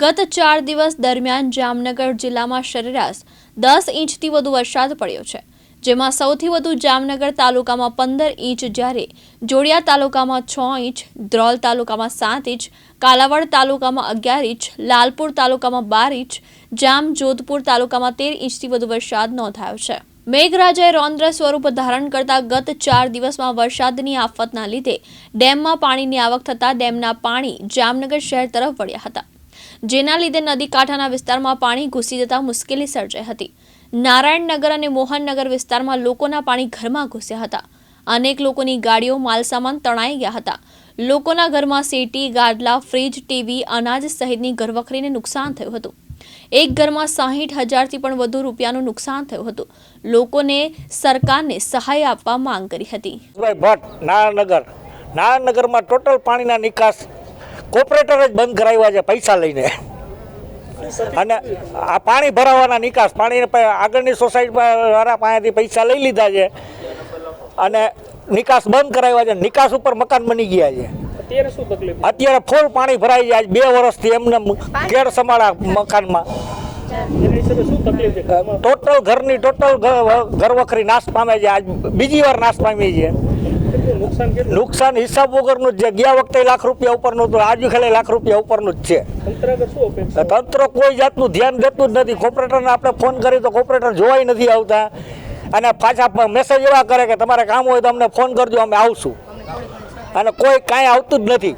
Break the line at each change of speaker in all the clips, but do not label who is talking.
ગત ચાર દિવસ દરમિયાન જામનગર જિલ્લામાં સરેરાશ દસ ઇંચથી વધુ વરસાદ પડ્યો છે, જેમાં સૌથી વધુ જામનગર તાલુકામાં પંદર ઇંચ જ્યારે જોડિયા તાલુકામાં છ ઇંચ, ધ્રોલ તાલુકામાં સાત ઇંચ, કાલાવડ તાલુકામાં અગિયાર ઇંચ, લાલપુર તાલુકામાં બાર ઇંચ, જામ જોધપુર તાલુકામાં તેર ઇંચથી વધુ વરસાદ નોંધાયો છે. મેઘરાજાએ રૌદ્ર સ્વરૂપ ધારણ કરતા ગત ચાર દિવસમાં વરસાદની આફતના લીધે ડેમમાં પાણીની આવક થતાં ડેમના પાણી જામનગર શહેર તરફ વળ્યા હતા. જેના લીધે નદી કાંઠાના વિસ્તારમાં પાણી ઘૂસી જતા મુશ્કેલી સર્જાઈ હતી. નારાયણનગર અને મોહનનગર વિસ્તારમાં લોકોના પાણી ઘરમાં ઘૂસ્યા હતા. અનેક લોકોની ગાડીઓ, માલસામાન તણાઈ ગયા હતા. લોકોના ઘરમાં સેટી ગાડલા ફ્રીજ, ટીવી, અનાજ સહિતની ઘરવખરીને નુકસાન થયું હતું. એક ઘરમાં સાહીઠ હજારથી પણ વધુ રૂપિયાનું નુકસાન થયું હતું. લોકોને સરકારને સહાય આપવા માંગ કરી હતી.
નારાયણનગર. નારાયણનગરમાં ટોટલ પાણીના નિકાસ કોર્પોરેટર જ બંધ કરાવ્યા છે પૈસા લઈને. અને આ પાણી ભરાવાના નિકાસ પાણી આગળની સોસાયટીમાં વાળા પાસેથી પૈસા લઈ લીધા છે. અને નિકાસ બંધ કરાવ્યા છે. નિકાસ ઉપર મકાન બની ગયા છે.
અત્યારે
ફૂલ પાણી ભરાઈ જાય બે વર્ષથી એમને ઘેર સંભાળા મકાનમાં? ટોટલ ઘરની ટોટલ ઘર વખરી નાશ પામે છે. આજ બીજી વાર નાશ પામી છે.
નુકસાન
હિસાબ વગરનું જ છે. ગયા વખતે લાખ રૂપિયા ઉપરનું હતું આજે ખાલી લાખ રૂપિયા ઉપરનું જ છે. તંત્ર કોઈ જાતનું ધ્યાન દેતું જ નથી. કોર્પોરેટરને આપણે ફોન કરી તો કોર્પોરેટર જોવાય નથી આવતા. અને પાછા મેસેજ એવા કરે કે તમારે કામ હોય તો અમને ફોન કરજો અમે આવશું. અને કોઈ કાંઈ આવતું જ નથી.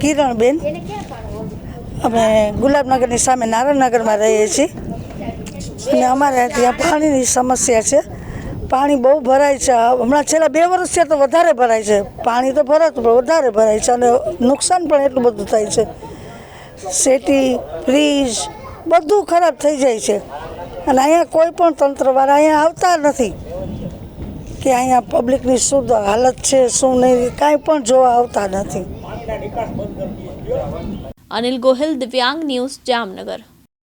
કિરણબેન અમે ગુલાબનગરની સામે નારાયણનગરમાં રહીએ છીએ. અને અમારે ત્યાં પાણીની સમસ્યા છે. પાણી બહુ ભરાય છે. હમણાં છેલ્લા બે વર્ષ છે તો વધારે ભરાય છે. પાણી તો ભરાતું પણ વધારે ભરાય છે અને નુકસાન પણ એટલું બધું થાય છે. સેટી, ફ્રીજ બધું ખરાબ થઈ જાય છે. અને અહીંયા કોઈ પણ તંત્રવાળા અહીંયા આવતા નથી કે અહીંયા પબ્લિકની શું હાલત છે, શું નહીં, કાંઈ પણ જોવા આવતા નથી.
અનિલ ગોહિલ, દિવ્યાંગ ન્યૂઝ જામનગર.